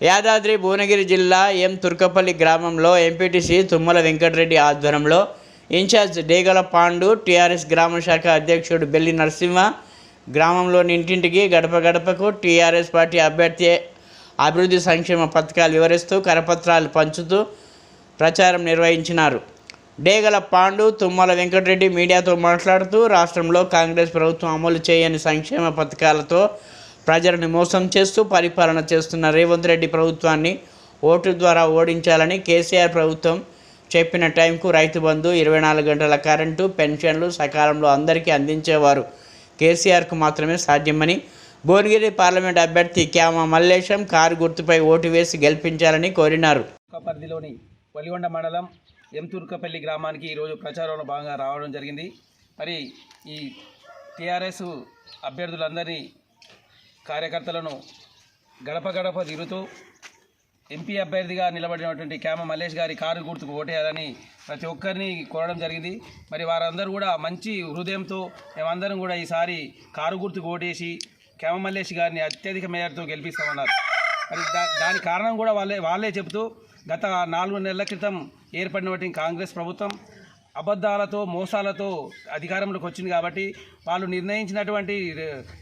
యాదాద్రి భువనగిరి జిల్లా ఎం తుర్కపల్లి గ్రామంలో ఎంపీటీసీ తుమ్మల వెంకటరెడ్డి ఆధ్వర్యంలో ఇన్ఛార్జ్ డేగల పాండు టీఆర్ఎస్ గ్రామ శాఖ అధ్యక్షుడు బెల్లి నరసింహ గ్రామంలోని ఇంటింటికి గడప గడపకు టీఆర్ఎస్ పార్టీ అభ్యర్థి అభివృద్ధి సంక్షేమ పథకాలు వివరిస్తూ కరపత్రాలు పంచుతూ ప్రచారం నిర్వహించినారు. డేగల పాండు తుమ్మల వెంకటరెడ్డి మీడియాతో మాట్లాడుతూ రాష్ట్రంలో కాంగ్రెస్ ప్రభుత్వం అమలు చేయని సంక్షేమ పథకాలతో ప్రజలను మోసం చేస్తూ పరిపాలన చేస్తున్న రేవంత్ రెడ్డి ప్రభుత్వాన్ని ఓటు ద్వారా ఓడించాలని కేసీఆర్ ప్రభుత్వం చెప్పిన టైంకు రైతు బంధు ఇరవై నాలుగు గంటల కరెంటు పెన్షన్లు సకాలంలో అందరికీ అందించేవారు. కేసీఆర్కు మాత్రమే సాధ్యమని భువనగిరి పార్లమెంట్ అభ్యర్థి క్యామ మల్లేశం కారు గుర్తుపై ఓటు వేసి గెలిపించాలని కోరినారు. పరిధిలోని వలిగొండ మండలం ఎంతుర్కపల్లి గ్రామానికి ఈరోజు ప్రచారంలో భాగంగా రావడం జరిగింది. మరి ఈ టీఆర్ఎస్ అభ్యర్థులందరినీ కార్యకర్తలను గడప గడప తిరుగుతూ ఎంపీ అభ్యర్థిగా నిలబడినటువంటి క్యామ మల్లేష్ గారి కారు గుర్తుకు ఓటేయాలని ప్రతి ఒక్కరిని కోరడం జరిగింది. మరి వారందరూ కూడా మంచి హృదయంతో మేమందరం కూడా ఈసారి కారు గుర్తుకు ఓటేసి క్యామ మల్లేష్ గారిని అత్యధిక మేయర్తో గెలిపిస్తామన్నారు. మరి దా దాని కారణం కూడా వాళ్ళే వాళ్ళే చెబుతూ గత నాలుగు నెలల క్రితం ఏర్పడినటువంటి కాంగ్రెస్ ప్రభుత్వం అబద్ధాలతో మోసాలతో అధికారంలోకి వచ్చింది కాబట్టి వాళ్ళు నిర్ణయించినటువంటి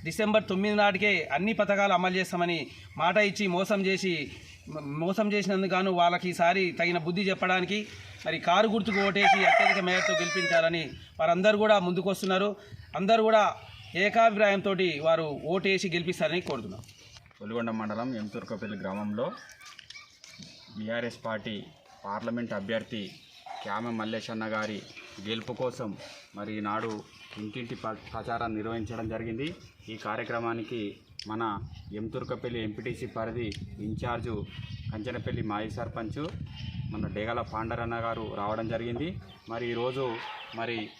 డిసెంబర్ తొమ్మిది నాటికే అన్ని పథకాలు అమలు చేస్తామని మాట ఇచ్చి మోసం చేసి మోసం చేసినందుకు వాళ్ళకి ఈసారి తగిన బుద్ధి చెప్పడానికి మరి కారు గుర్తుకు ఓటేసి అత్యధిక మేరతో గెలిపించాలని వారందరూ కూడా ముందుకు వస్తున్నారు అందరూ కూడా ఏకాభిప్రాయంతో వారు ఓటేసి గెలిపిస్తారని కోరుతున్నాం. వెలుగొండ మండలం ఎంతుర్కపల్లి గ్రామంలో బీఆర్ఎస్ పార్టీ పార్లమెంట్ అభ్యర్థి క్యామ మల్లేశన్న గారి గెలుపు కోసం మరి ఈనాడు ఇంటింటి ప్ర- నిర్వహించడం జరిగింది. ఈ కార్యక్రమానికి మన ఎంతుర్కపల్లి ఎంపీటీసీ పరిధి ఇన్ఛార్జు కంచనపల్లి మాజీ సర్పంచ్ మన డేగల పాండరన్న గారు రావడం జరిగింది. మరి ఈరోజు మరి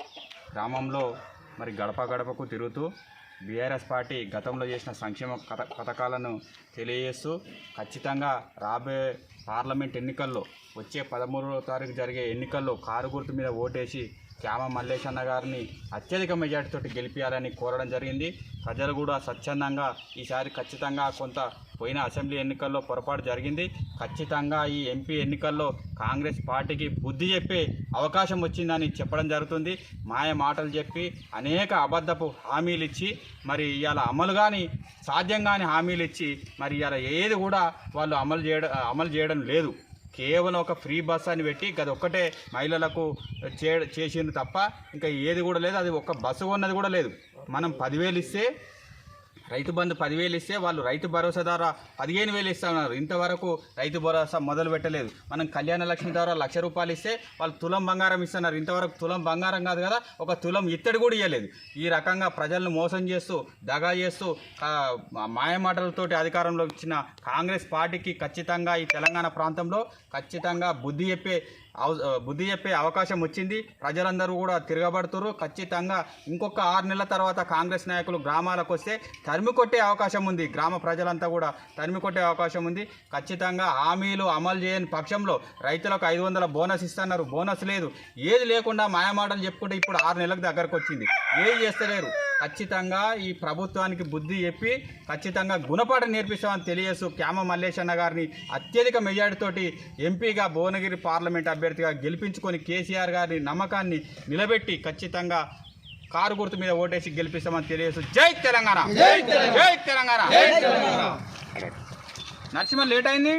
గ్రామంలో మరి గడప గడపకు తిరుగుతూ బీఆర్ఎస్ పార్టీ గతంలో చేసిన సంక్షేమ కథ పథకాలను తెలియజేస్తూ ఖచ్చితంగా రాబోయే పార్లమెంట్ ఎన్నికల్లో వచ్చే పదమూడవ తారీఖు జరిగే ఎన్నికల్లో కారు గుర్తు మీద ఓటేసి క్యామ మల్లేశన్న గారిని అత్యధిక మెజార్టీతో గెలిపించాలని కోరడం జరిగింది. ప్రజలు కూడా స్వచ్ఛందంగా ఈసారి ఖచ్చితంగా కొంత పోయిన అసెంబ్లీ ఎన్నికల్లో పొరపాటు జరిగింది. ఖచ్చితంగా ఈ ఎంపీ ఎన్నికల్లో కాంగ్రెస్ పార్టీకి బుద్ధి చెప్పే అవకాశం వచ్చిందని చెప్పడం జరుగుతుంది. మాయ మాటలు చెప్పి అనేక అబద్ధపు హామీలు ఇచ్చి మరి ఇవాళ అమలు కానీ సాధ్యం కాని హామీలు ఇచ్చి మరి ఇవాళ ఏది కూడా వాళ్ళు అమలు చేయడం అమలు చేయడం లేదు. కేవలం ఒక ఫ్రీ బస్ అని పెట్టి గది ఒక్కటే మహిళలకు చే చేసింది తప్ప ఇంకా ఏది కూడా లేదు. అది ఒక్క బస్సు ఉన్నది కూడా లేదు. మనం పదివేలు ఇస్తే రైతు బంధు పదివేలు ఇస్తే వాళ్ళు రైతు భరోసా ద్వారా పదిహేను వేలు ఇస్తా ఉన్నారు. ఇంతవరకు రైతు భరోసా మొదలు పెట్టలేదు. మనం కళ్యాణ లక్ష్మి ద్వారా లక్ష రూపాయలు ఇస్తే వాళ్ళు తులం బంగారం ఇస్తున్నారు. ఇంతవరకు తులం బంగారం కాదు కదా ఒక తులం ఇత్తడి కూడా ఇవ్వలేదు ఈ రకంగా ప్రజలను మోసం చేస్తూ దగా చేస్తూ మాయమాటలతోటి అధికారంలో ఇచ్చిన కాంగ్రెస్ పార్టీకి ఖచ్చితంగా ఈ తెలంగాణ ప్రాంతంలో ఖచ్చితంగా బుద్ధి చెప్పే బుద్ధి చెప్పే అవకాశం వచ్చింది. ప్రజలందరూ కూడా తిరగబడుతున్నారు ఖచ్చితంగా ఇంకొక ఆరు నెలల తర్వాత కాంగ్రెస్ నాయకులు గ్రామాలకు వస్తే తరిమి కొట్టే అవకాశం ఉంది. గ్రామ ప్రజలంతా కూడా తరిమి కొట్టే అవకాశం ఉంది. ఖచ్చితంగా హామీలు అమలు చేయని పక్షంలో రైతులకు ఐదు వందల బోనస్ ఇస్తున్నారు. బోనస్ లేదు. ఏది లేకుండా మాయమాటలు చెప్పుకుంటే ఇప్పుడు ఆరు నెలలకు దగ్గరకు వచ్చింది. ఏది చేస్తలేరు. ఖచ్చితంగా ఈ ప్రభుత్వానికి బుద్ధి చెప్పి ఖచ్చితంగా గుణపాఠం నేర్పిస్తామని తెలియజేస్తూ క్యామ మల్లేశన్న గారిని అత్యధిక మెజార్టీతోటి ఎంపీగా భువనగిరి పార్లమెంట్ అభ్యర్థిగా గెలిపించుకొని కేసీఆర్ గారి నమ్మకాన్ని నిలబెట్టి ఖచ్చితంగా కారు గుర్తు మీద ఓటేసి గెలిపిస్తామని తెలియజేస్తూ జై తెలంగాణ. జై తెలంగాణ. నరసింహ లేట్ అయింది.